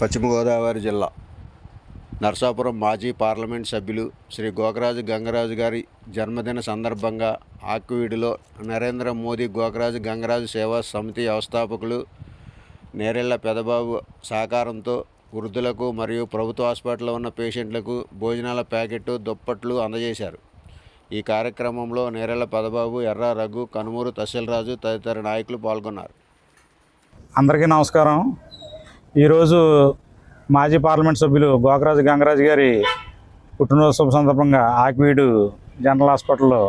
పశ్చిమ గోదావరి జిల్లా నర్సాపురం మాజీ పార్లమెంట్ సభ్యులు శ్రీ గోకరాజు గంగరాజు గారి జన్మదిన సందర్భంగా ఆక్వీడులో నరేంద్ర మోదీ గోకరాజు గంగరాజు సేవా సమితి వ్యవస్థాపకులు నేరెళ్ళ పెదబాబు సహకారంతో వృద్ధులకు మరియు ప్రభుత్వ హాస్పిటల్లో ఉన్న పేషెంట్లకు భోజనాల ప్యాకెట్టు దుప్పట్లు అందజేశారు. ఈ కార్యక్రమంలో నేరెళ్ళ పెదబాబు ఎర్ర రఘు కనుమూరు తహసీల్రాజు తదితర నాయకులు పాల్గొన్నారు. అందరికీ నమస్కారం. ఈరోజు మాజీ పార్లమెంట్ సభ్యులు గోకరాజు గంగరాజు గారి పుట్టినరోజు శుభ సందర్భంగా ఆక్వీడు జనరల్ హాస్పిటల్లో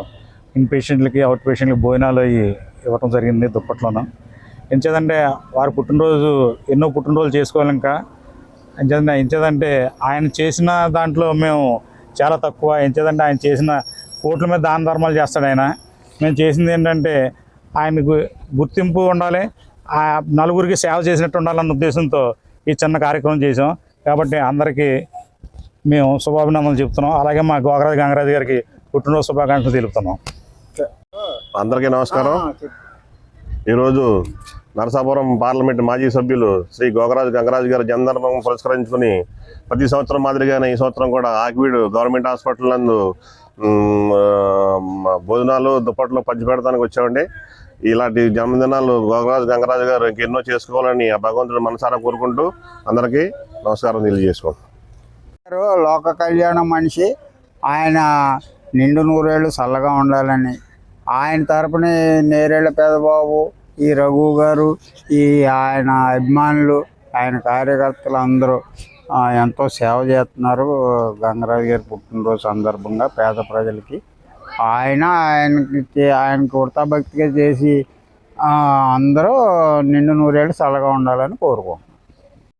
ఇన్ పేషెంట్లకి అవుట్ పేషెంట్లకి భోజనాలు అవి ఇవ్వటం జరిగింది దుప్పట్లోనూ. ఎంచేదంటే వారు పుట్టినరోజు ఎన్నో పుట్టినరోజులు చేసుకోవాలి ఇంకా ఎంచేదంటే ఎంచేదంటే ఆయన చేసిన దాంట్లో మేము చాలా తక్కువ. ఎంచేదంటే ఆయన చేసిన కోట్ల మీద దాన ధర్మాలు చేస్తాడు ఆయన. మేము చేసింది ఏంటంటే ఆయనకు గుర్తింపు ఉండాలి. ఆ నలుగురికి సేవ చేసినట్టు ఉండాలన్న ఉద్దేశంతో ఈ చిన్న కార్యక్రమం చేసాం కాబట్టి అందరికీ మేము శుభాభినందనలు చెప్తున్నాం. అలాగే మా గోకరాజు గంగరాజు గారికి పుట్టినరోజు శుభాకాంక్షలు తెలుపుతున్నాం. అందరికీ నమస్కారం. ఈరోజు నరసాపురం పార్లమెంట్ మాజీ సభ్యులు శ్రీ గోగరాజు గంగరాజు గారి జన్మదినం పురస్కరించుకుని ప్రతి సంవత్సరం మాదిరిగానే ఈ సంవత్సరం కూడా ఆక్వీడు గవర్నమెంట్ హాస్పిటల్ నందు భోజనాలు దుప్పట్లు పంచిపెడతానికి వచ్చామండి. ఇలాంటి జన్మదినాలు గోగరాజు గంగరాజు గారు ఇంకెన్నో చేసుకోవాలని ఆ భగవంతుడు మనసారా కోరుకుంటూ అందరికీ నమస్కారం తెలియజేసుకోండి లోక కళ్యాణం మనిషి. ఆయన నిండు నూరేళ్ళు చల్లగా ఉండాలని. ఆయన తరపున నేరేళ్ళ పెదబాబు ఈ రఘు గారు ఈ ఆయన అభిమానులు ఆయన కార్యకర్తలు అందరూ ఎంతో సేవ చేస్తున్నారు. గంగరాజు గారి పుట్టినరోజు సందర్భంగా పేద ప్రజలకి ఆయన ఆయనకి చే- ఆయనకి భక్తిగా చేసి అందరూ నిండు నూరేళ్ళు చల్లగా ఉండాలని కోరుకోం